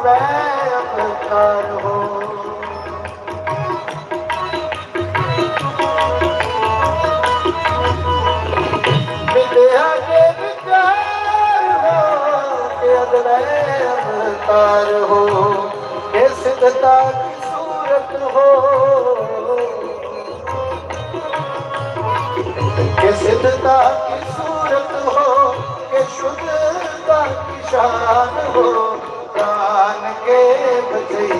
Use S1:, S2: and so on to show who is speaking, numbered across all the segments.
S1: ਅਦਵੈ ਅਵਤਾਰ ਹੋ। ਵਿਦਿਆ ਕੇ ਵਿਚਾਰ ਹੋ ਕੇ ਅਦਵੈ ਅਵਤਾਰ ਹੋ। ਕੇ ਸਿੱਧਤਾ ਕੀ ਸੂਰਤ ਹੋ। ਕਿ ਸਿੱਧਤਾ ਕੀ ਸੂਰਤ ਹੋ ਕਿ ਸ਼ੁੱਧਤਾ ਕੀ ਸ਼ਾਨ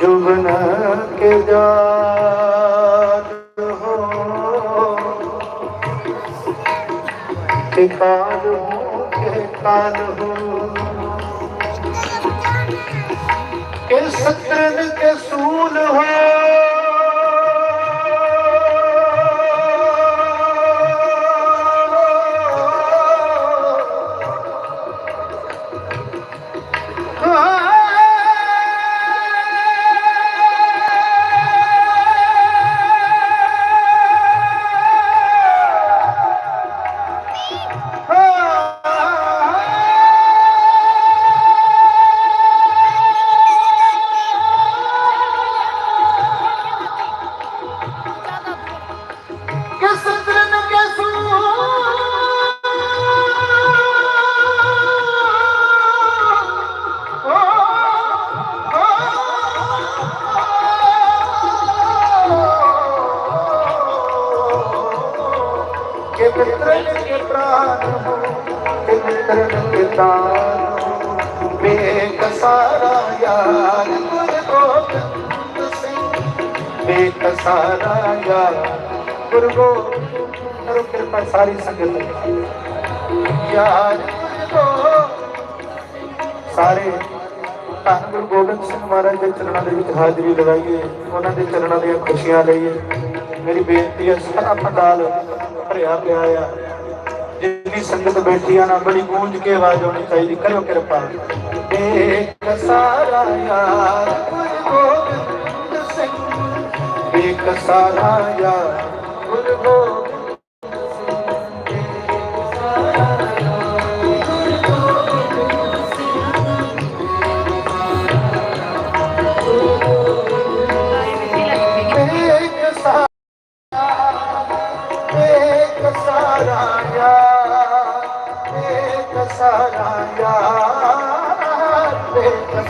S1: ਜੋਬਨ ਕੇ ਜਾਨ ਹੋ। ਕੇ ਕਾਲ ਹੋ ਕੇ ਕਾਲ ਹੋ। ਕਿ ਸਤਰਨ ਕੇ ਸੂਲ ਕਿ ਕਿ ਮਿੱਤਰਨ ਕੇ ਪ੍ਰਾਨ ਹੋ ਕਿ ਮਿੱਤਰਨ ਕੇ ਤਾਨ ਹੋ ਯਾਰ ਗੁਰ ਗੋਬਿੰਦ ਸਿੰਘ। ਵੇਖ ਯਾਰ ਗੁਰ ਗੋਬਿੰਦ ਕਰੋ ਕਿਰਪਾ ਸਾਰੀ ਸੰਗਤ ਯਾਰ ਸਾਰੇ ਧੰਨ ਗੁਰੂ ਗੋਬਿੰਦ ਸਿੰਘ ਮਹਾਰਾਜ ਦੇ ਚਰਨਾਂ ਦੇ ਵਿੱਚ ਹਾਜ਼ਰੀ ਲਗਾਈਏ ਉਹਨਾਂ ਦੇ ਚਰਨਾਂ ਦੀਆਂ ਖੁਸ਼ੀਆਂ ਲਈਏ। ਮੇਰੀ ਬੇਨਤੀ ਹੈ ਸਾਰਾ ਪੰਡਾਲ ਭਰਿਆ ਪਿਆ ਆ। ਜਿੰਨੀ ਸੰਗਤ ਬੈਠੀ ਆ ਨਾ, ਬੜੀ ਗੂੰਜ ਕੇ ਆਵਾਜ਼ ਆਉਣੀ ਚਾਹੀਦੀ, ਕਰਿਓ ਕਿਰਪਾ। ਇੱਕ ਸਾਰਾ ਯਾਰ, ਗੁਰੂ ਗੋਬਿੰਦ ਸਿੰਘ। ਇੱਕ ਸਾਰਾ ਯਾਰ, Guru Gobind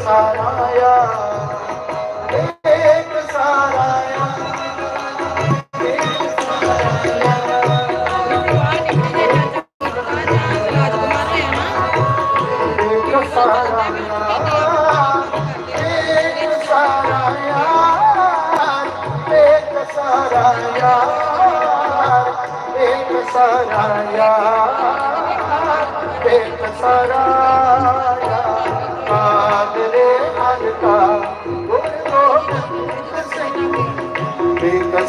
S2: Sara, Sara, Sara, Sara, Sara, Sara, Sara,
S1: Sara,
S2: Sara,
S1: Sara, Sara, Sara, Sara, Sara,